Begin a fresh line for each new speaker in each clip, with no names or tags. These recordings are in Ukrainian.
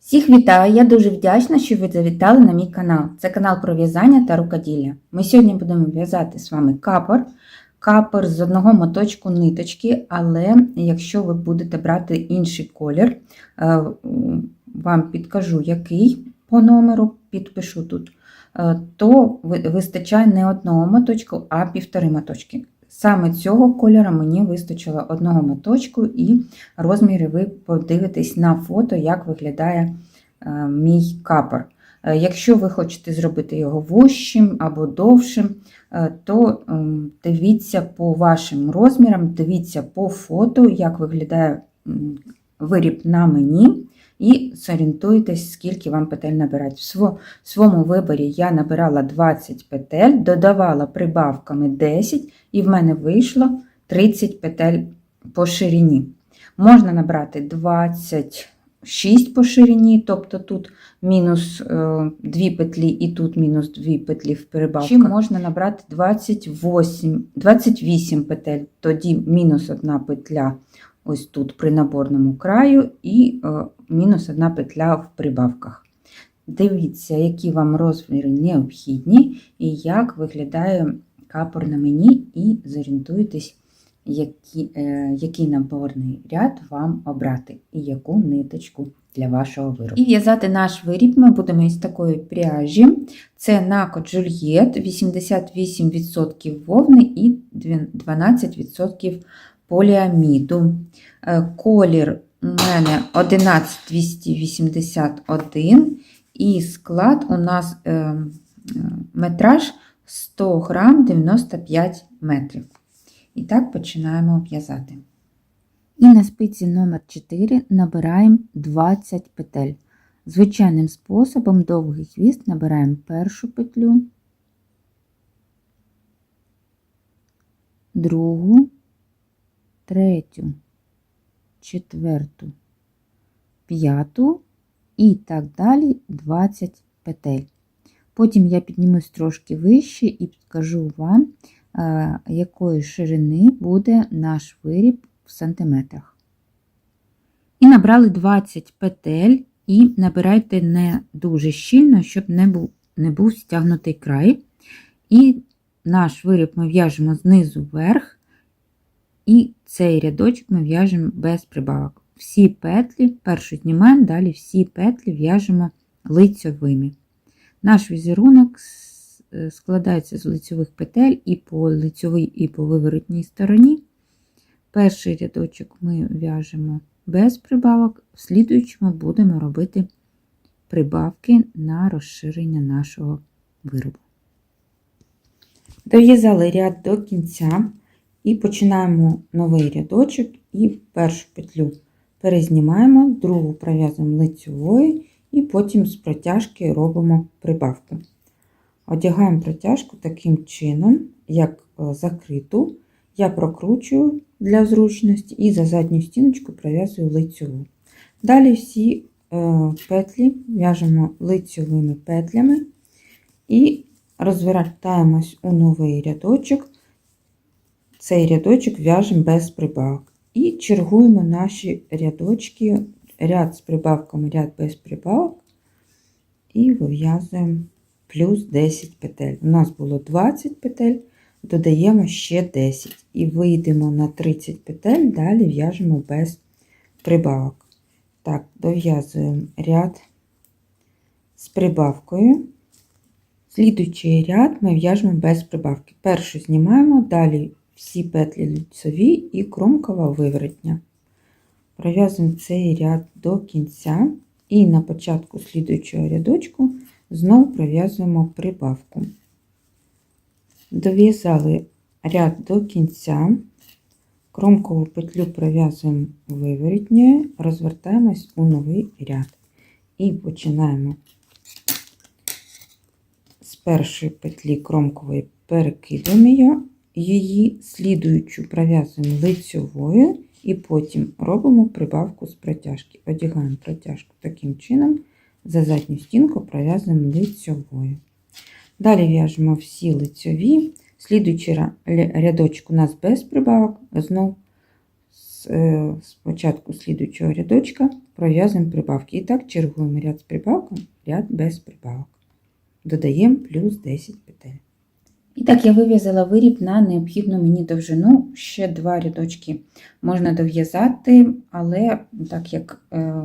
Всіх вітаю! Я дуже вдячна, що ви завітали на мій канал. Це канал про в'язання та рукоділля. Ми сьогодні будемо в'язати з вами капор. Капор з одного моточку ниточки, але якщо ви будете брати інший колір, е, вам підкажу, який по номеру, підпишу тут, е, то вистачає не одного моточку, а півтори моточки. Саме цього кольору мені вистачило одного моточку, і розміри ви подивитесь на фото, як виглядає е, мій капор. Е, Якщо ви хочете зробити його вущим або довшим, е, то ем, дивіться по вашим розмірам, дивіться по фото, як виглядає виріб на мені, і зорієнтуйтесь, скільки вам петель набирати. В своєму виборі я набирала 20 петель, додавала прибавками 10, і в мене вийшло 30 петель по ширині. Можна набрати 26 по ширині, тобто тут мінус 2 петлі і тут мінус 2 петлі в перебавках. Чи можна набрати 28, 28 петель, тоді мінус 1 петля ось тут при наборному краю і е, мінус 1 петля в прибавках. Дивіться, які вам розміри необхідні і як виглядає капор на мені, і зорієнтуйтесь, які, е, який наборний ряд вам обрати і яку ниточку для вашого виробу. І в'язати наш виріб ми будемо із такої пряжі. Це накот Жульєт, 88% вовни і 12% поліаміду. Е, Колір у мене 11281 і склад у нас е, е, метраж 100 грам 95 метрів. І так починаємо в'язати. І на спиці номер 4 набираємо 20 петель. Звичайним способом довгий хвіст набираємо першу петлю, другу, третю, четверту, п'яту і так далі 20 петель. Потім я піднімусь трошки вище і підкажу вам, е, якої ширини буде наш виріб в сантиметрах. І набрали 20 петель, і набирайте не дуже щільно, щоб не був, не був стягнутий край. І наш виріб ми в'яжемо знизу вверх, і цей рядочок ми в'яжемо без прибавок. Всі петлі, першу знімаємо, далі всі петлі в'яжемо лицьовими. Наш візерунок е, складається з лицьових петель і по лицьовій, і по виворотній стороні. Перший рядочок ми в'яжемо без прибавок, в слідуючому будемо робити прибавки на розширення нашого виробу. Дов'язали ряд до кінця і починаємо новий рядочок і першу петлю перезнімаємо, другу пров'язуємо лицьовою і потім з протяжки робимо прибавку. Одягаємо протяжку таким чином, як е, закриту. Я прокручую для зручності і за задню стіночку пров'язую лицьову. Далі всі е, петлі в'яжемо лицьовими петлями і розвертаємось у новий рядочок. Цей рядочок в'яжемо без прибавок. І чергуємо наші рядочки, ряд з прибавками, ряд без прибавок, і вив'язуємо плюс 10 петель. У нас було 20 петель, додаємо ще 10 і вийдемо на 30 петель, далі в'яжемо без прибавок. Так, дов'язуємо ряд з прибавкою. Слідуючий ряд ми в'яжемо без прибавки. Першу знімаємо, далі всі петлі лицеві і кромкова виворотня. Пров'язуємо цей ряд до кінця, і на початку слідуючого рядочку знову пров'язуємо прибавку. Дов'язали ряд до кінця, кромкову петлю пров'язуємо виворотньою, розвертаємось у новий ряд. І починаємо з першої петлі кромкової перекидуємо її, її слідуючу пров'язуємо лицьовою і потім робимо прибавку з протяжки. Одягаємо протяжку таким чином, за задню стінку пров'язуємо лицьовою. Далі в'яжемо всі лицьові, слідуючий рядочок у нас без прибавок, знов е, спочатку слідуючого рядочка пров'язуємо прибавки. І так чергуємо ряд з прибавком, ряд без прибавок. Додаємо плюс 10 петель. І так я вив'язала виріб на необхідну мені довжину. Ще два рядочки можна дов'язати, але так як е,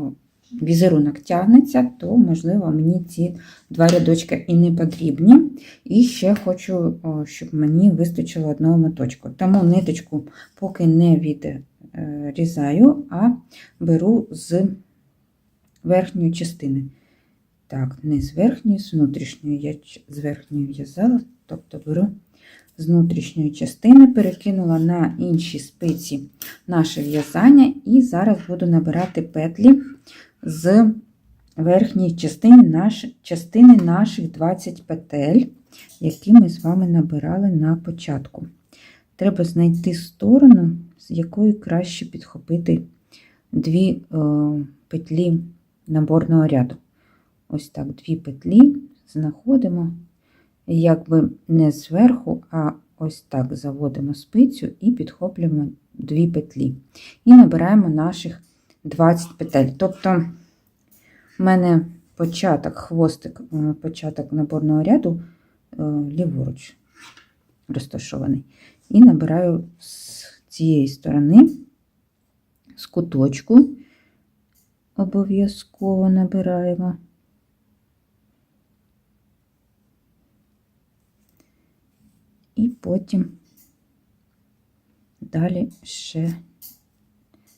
візерунок тягнеться, то, можливо, мені ці два рядочки і не потрібні. І ще хочу, щоб мені вистачило одного моточку. Тому ниточку поки не відрізаю, а беру з верхньої частини. Так, не з верхньої, з внутрішньої. Я з верхньої в'язала, тобто беру з внутрішньої частини, перекинула на інші спиці наше в'язання, і зараз буду набирати петлі з верхньої частини, наш, частини наших 20 петель, які ми з вами набирали на початку. Треба знайти сторону, з якої краще підхопити дві е, петлі наборного ряду. Ось так, дві петлі знаходимо, якби не зверху, а ось так заводимо спицю і підхоплюємо дві петлі. І набираємо наших 20 петель. Тобто, в мене початок, хвостик, е, початок наборного ряду е, ліворуч розташований. І набираю з цієї сторони, з куточку, обов'язково набираємо. І потім далі ще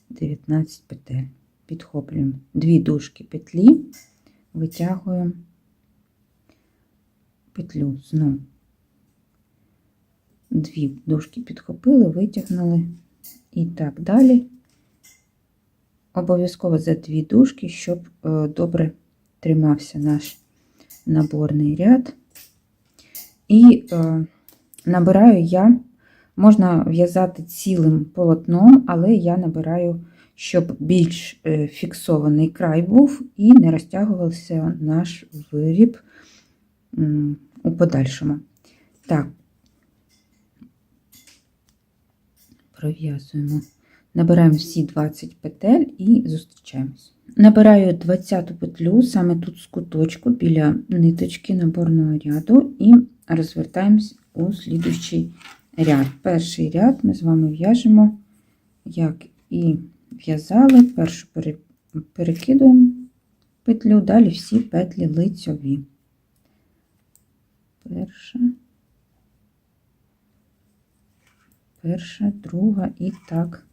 19 петель. Підхоплюємо дві дужки петлі, витягуємо петлю знову. Дві дужки підхопили, витягнули і так далі. Обов'язково за дві дужки, щоб е, добре тримався наш наборний ряд. І е, набираю я, можна в'язати цілим полотном, але я набираю, щоб більш е, фіксований край був і не розтягувався наш виріб у подальшому. Так, пров'язуємо. Набираємо всі 20 петель і зустрічаємось. Набираю 20 петлю саме тут з куточку біля ниточки наборного ряду і розвертаємось у слідуючий ряд. Перший ряд ми з вами в'яжемо, як і в'язали, першу перекидуємо петлю, далі всі петлі лицьові. Перша, перша, друга і так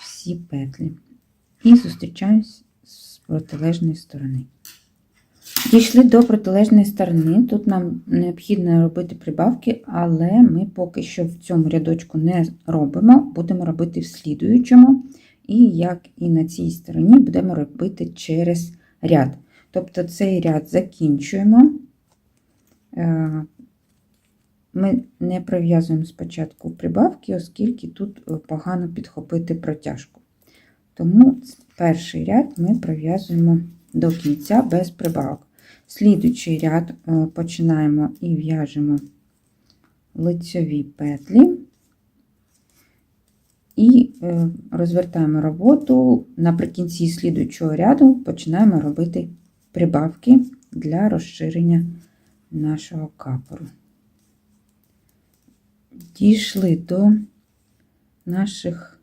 всі петлі. І зустрічаємось з протилежної сторони. Дійшли до протилежної сторони. Тут нам необхідно робити прибавки, але ми поки що в цьому рядочку не робимо, будемо робити в слідуючому. І як і на цій стороні, будемо робити через ряд. Тобто цей ряд закінчуємо. Е, Ми не пров'язуємо спочатку прибавки, оскільки тут е, погано підхопити протяжку. Тому перший ряд ми пров'язуємо до кінця без прибавок. Слідуючий ряд е, починаємо і в'яжемо лицьові петлі і е, розвертаємо роботу. Наприкінці слідуючого ряду починаємо робити прибавки для розширення нашого капору. Дійшли до наших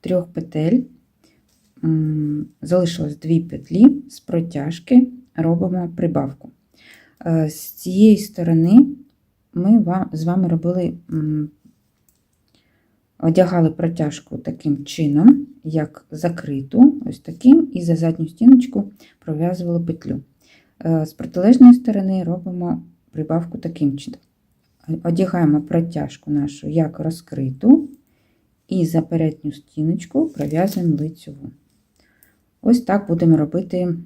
трьох петель. Залишилось дві петлі з протяжки, робимо прибавку. Е, З цієї сторони ми з вами робили, одягали протяжку таким чином, як закриту, ось таким, і за задню стіночку пров'язували петлю. Е, З протилежної сторони робимо прибавку таким чином. Одягаємо протяжку нашу як розкриту, і за передню стіночку пров'язуємо лицьову. Ось так будемо робити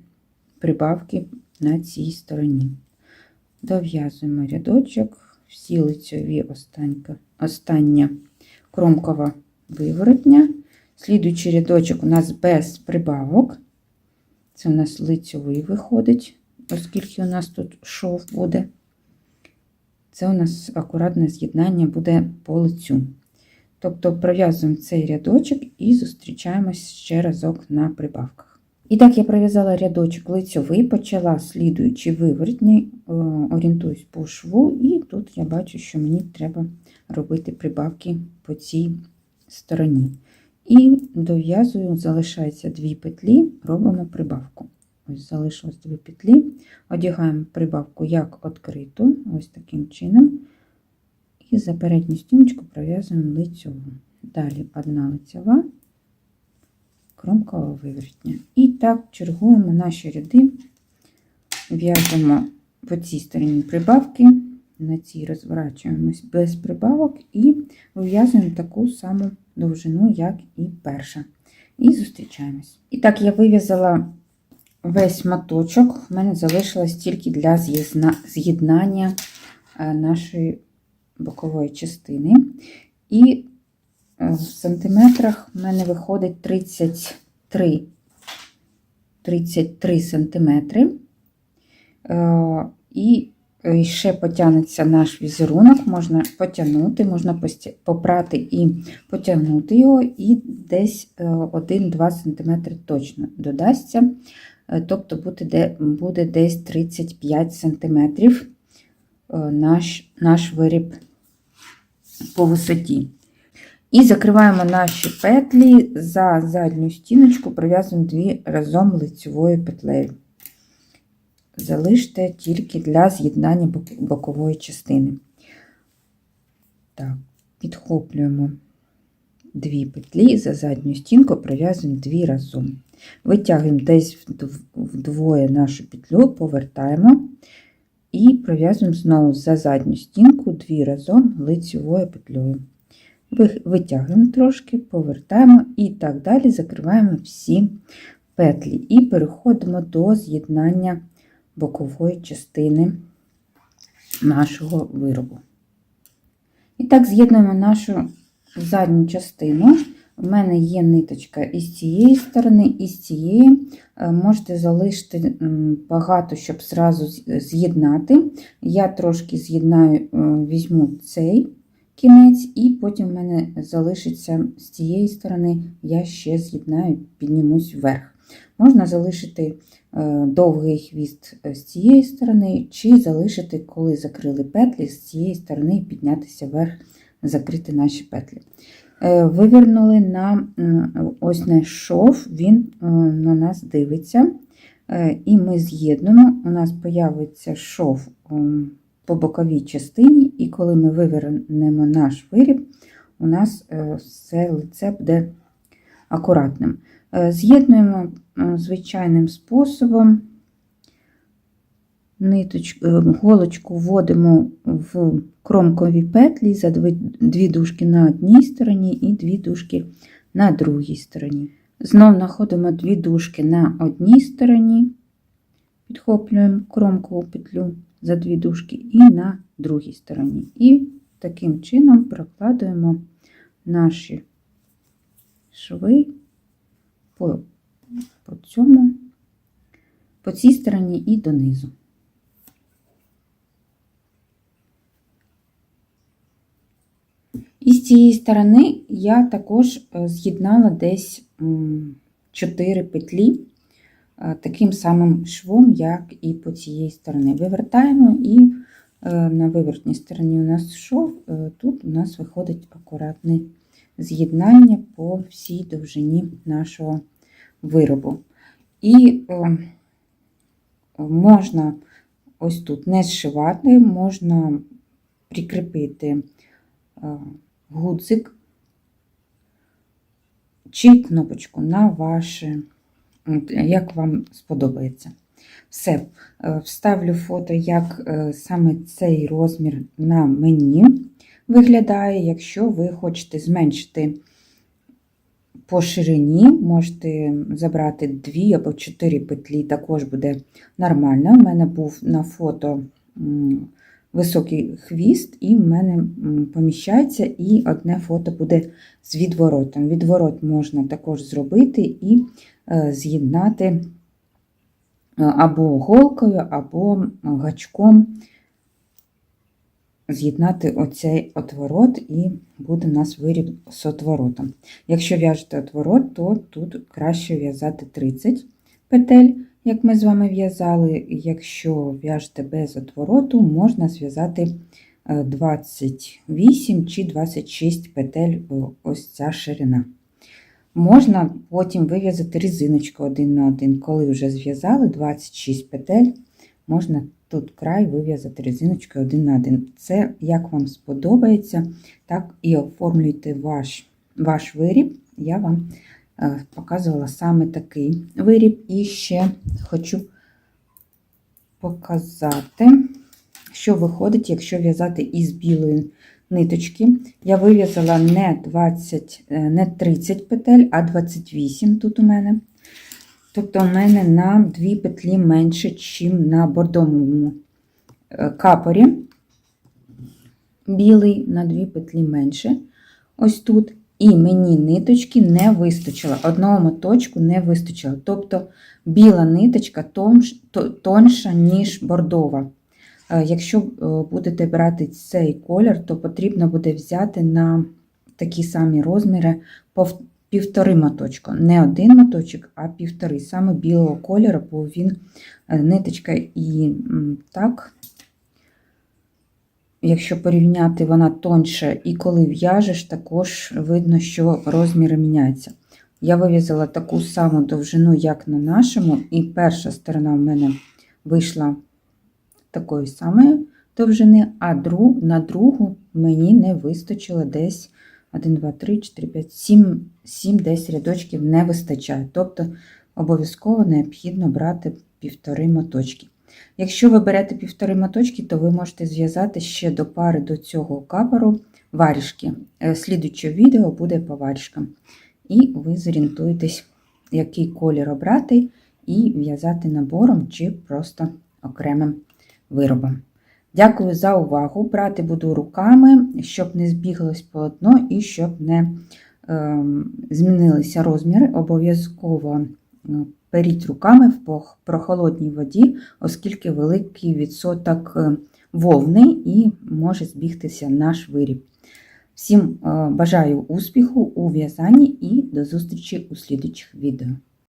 прибавки на цій стороні. Дов'язуємо рядочок, всі лицьові останька, остання кромкова виворотня. Слідуючий рядочок у нас без прибавок. Це у нас лицьовий виходить, оскільки у нас тут шов буде. Це у нас акуратне з'єднання буде по лицю. Тобто пров'язуємо цей рядочок і зустрічаємось ще разок на прибавках. І так я пров'язала рядочок лицьовий, почала слідуючи виворотні, е, орієнтуюсь по шву, і тут я бачу, що мені треба робити прибавки по цій стороні. І дов'язую, залишається дві петлі, робимо прибавку. Ось залишилось дві петлі, одягаємо прибавку як відкриту, ось таким чином. І за передню стіночку пров'язуємо лицьову. Далі одна лицьова, кромкова виворотня. І так чергуємо наші ряди, в'яжемо по цій стороні прибавки, на цій розворачуємось без прибавок і вив'язуємо таку саму довжину, як і перша. І зустрічаємось. І так, я вив'язала весь моточок, в мене залишилось тільки для з'єднання е, нашої бокової частини. І в сантиметрах в мене виходить 33 33 сантиметри. Е, І ще потягнеться наш візерунок, можна потягнути, можна попрати і потягнути його, і десь 1-2 см точно додасться. Е, Тобто буде буде десь 35 см наш, наш виріб по висоті. І закриваємо наші петлі за задню стіночку, пров'язуємо дві разом лицевою петлею. Залиште тільки для з'єднання бокової частини. Так, підхоплюємо дві петлі за задню стінку, пров'язуємо дві разом. Витягуємо десь вдвоє нашу петлю, повертаємо і пров'язуємо знову за задню стінку дві разом лицевою петлею. Витягуємо трошки, повертаємо і так далі закриваємо всі петлі. І переходимо до з'єднання бокової частини нашого виробу. І так, з'єднуємо нашу задню частину. У мене є ниточка із цієї сторони, і з цієї е, можете залишити багато, щоб зразу з'єднати. Я трошки з'єднаю, е, візьму цей кінець, і потім в мене залишиться з цієї сторони, я ще з'єднаю, піднімусь вверх. Можна залишити е, довгий хвіст з цієї сторони, чи залишити, коли закрили петлі, з цієї сторони піднятися вверх, закрити наші петлі. Е, вивернули на ось наш шов, він е, на нас дивиться, і ми з'єднуємо, у нас появиться шов по боковій частині, і коли ми вивернемо наш виріб, у нас все лице буде акуратним. З'єднуємо звичайним способом. Ниточку, голочку вводимо в кромкові петлі за дві дужки на одній стороні і дві дужки на другій стороні. Знов знаходимо дві дужки на одній стороні, підхоплюємо кромкову петлю за дві дужки і на другій стороні. І таким чином прокладуємо наші шви по, по цьому, по цій стороні і донизу. І з цієї сторони я також е, з'єднала десь 4 петлі таким самим швом, як і по цієї сторони. Вивертаємо, і е, на вивертній стороні у нас шов, тут у нас виходить акуратне з'єднання по всій довжині нашого виробу. І можна ось тут не зшивати, можна прикріпити гудзик чи кнопочку на ваше, як вам сподобається. Все, е, вставлю фото, як е, саме цей розмір на мені виглядає. Якщо ви хочете зменшити по ширині, можете забрати 2 або 4 петлі, також буде нормально. У мене був на фото високий хвіст, і в мене поміщається, і одне фото буде з відворотом. Відворот можна також зробити і е, з'єднати е, або голкою, або гачком. з'єднати оцей отворот і буде у нас виріб з отворотом. Якщо в'яжете отворот, то тут краще в'язати 30 петель, як ми з вами в'язали. Якщо в'яжете без отвороту, можна зв'язати е, 28 чи 26 петель е, ось ця ширина. Можна потім вив'язати резиночку один на один. Коли вже зв'язали 26 петель, можна тут край вив'язати резиночкою один на один. Це як вам сподобається, так і оформлюйте ваш, ваш виріб. Я вам е, показувала саме такий виріб. І ще хочу показати, що виходить, якщо в'язати із білої ниточки. Я вив'язала не 20, е, не 30 петель, а 28 тут у мене. Тобто, у мене на 2 петлі менше, ніж на бордовому е, капорі. Білий на 2 петлі менше. Ось тут. І мені ниточки не вистачило. Одного моточку не вистачило. Тобто біла ниточка тонша, ніж бордова. Е, Якщо е, будете брати цей колір, то потрібно буде взяти на такі самі розміри півтори моточка. Не один моточок, а півтори. Саме білого кольору, бо він е, ниточка і так, якщо порівняти, вона тоньше, і коли в'яжеш, також видно, що розміри міняються. Я вив'язала таку саму довжину, як на нашому, і перша сторона в мене вийшла такої самої довжини, а друг, на другу мені не вистачило десь 1, 2, 3, 4, 5, 7, 7 десь рядочків не вистачає. Тобто обов'язково необхідно брати півтори моточки. Якщо ви берете півтори моточки, то ви можете зв'язати ще до пари до цього капору варішки. Е, Слідуюче відео буде по варішкам. І ви зорієнтуєтесь, який колір обрати, і в'язати набором чи просто окремим виробом. Дякую за увагу. Брати буду руками, щоб не збіглось полотно і щоб не е, змінилися розміри. Обов'язково е, періть руками в прохолодній воді, оскільки великий відсоток е, вовни і може збігтися наш виріб. Всім е, бажаю успіху у в'язанні і до зустрічі у слідучих відео.